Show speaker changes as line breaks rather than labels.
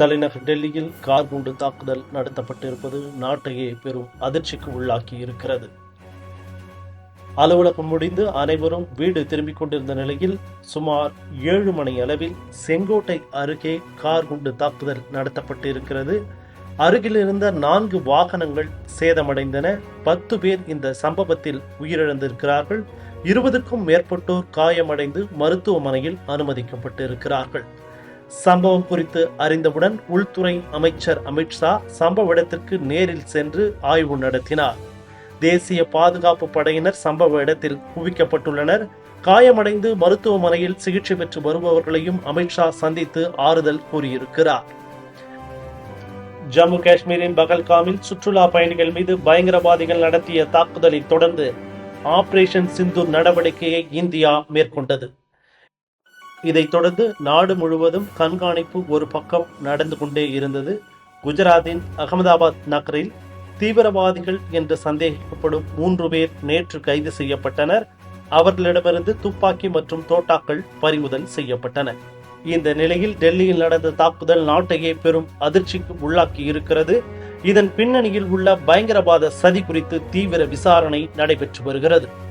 தலைநகர் டெல்லியில் கார் குண்டு தாக்குதல் நடத்தப்பட்டிருப்பது நாட்டையே பெரும் அதிர்ச்சிக்கு உள்ளாக்கி இருக்கிறது. அலுவலகம் முடிந்து அனைவரும் வீடு திரும்பிக் கொண்டிருந்த நிலையில் சுமார் ஏழு மணி அளவில் செங்கோட்டை அருகே கார் குண்டு தாக்குதல் நடத்தப்பட்டிருக்கிறது. அருகில் இருந்த நான்கு வாகனங்கள் சேதமடைந்தன. பத்து பேர் இந்த சம்பவத்தில் உயிரிழந்திருக்கிறார்கள். இருபதுக்கும் மேற்பட்டோர் காயமடைந்து மருத்துவமனையில் அனுமதிக்கப்பட்டிருக்கிறார்கள். சம்பவம் குறித்து அறிந்தவுடன் உள்துறை அமைச்சர் அமித்ஷா சம்பவ இடத்திற்கு நேரில் சென்று ஆய்வு நடத்தினார். தேசிய பாதுகாப்பு படையினர் சம்பவ இடத்தில் குவிக்கப்பட்டுள்ளனர். காயமடைந்து மருத்துவமனையில் சிகிச்சை பெற்று வருபவர்களையும் அமித்ஷா சந்தித்து ஆறுதல் கூறியிருக்கிறார். ஜம்மு காஷ்மீரின் பகல்காமில் சுற்றுலா பயணிகள் மீது பயங்கரவாதிகள் நடத்திய தாக்குதலை தொடர்ந்து ஆபரேஷன் சிந்து நடவடிக்கையை இந்தியா மேற்கொண்டது. இதைத் தொடர்ந்து நாடு முழுவதும் கண்காணிப்பு ஒரு பக்கம் நடந்து கொண்டே இருந்தது. குஜராத்தின் அகமதாபாத் நகரில் தீவிரவாதிகள் என்று சந்தேகிக்கப்படும் மூன்று பேர் நேற்று கைது செய்யப்பட்டனர். அவர்களிடமிருந்து துப்பாக்கி மற்றும் தோட்டாக்கள் பறிமுதல் செய்யப்பட்டன. இந்த நிலையில் டெல்லியில் நடந்த தாக்குதல் நாட்டையே பெரும் அதிர்ச்சிக்கு உள்ளாக்கி இருக்கிறது. இதன் பின்னணியில் உள்ள பயங்கரவாத சதி குறித்து தீவிர விசாரணை நடைபெற்று வருகிறது.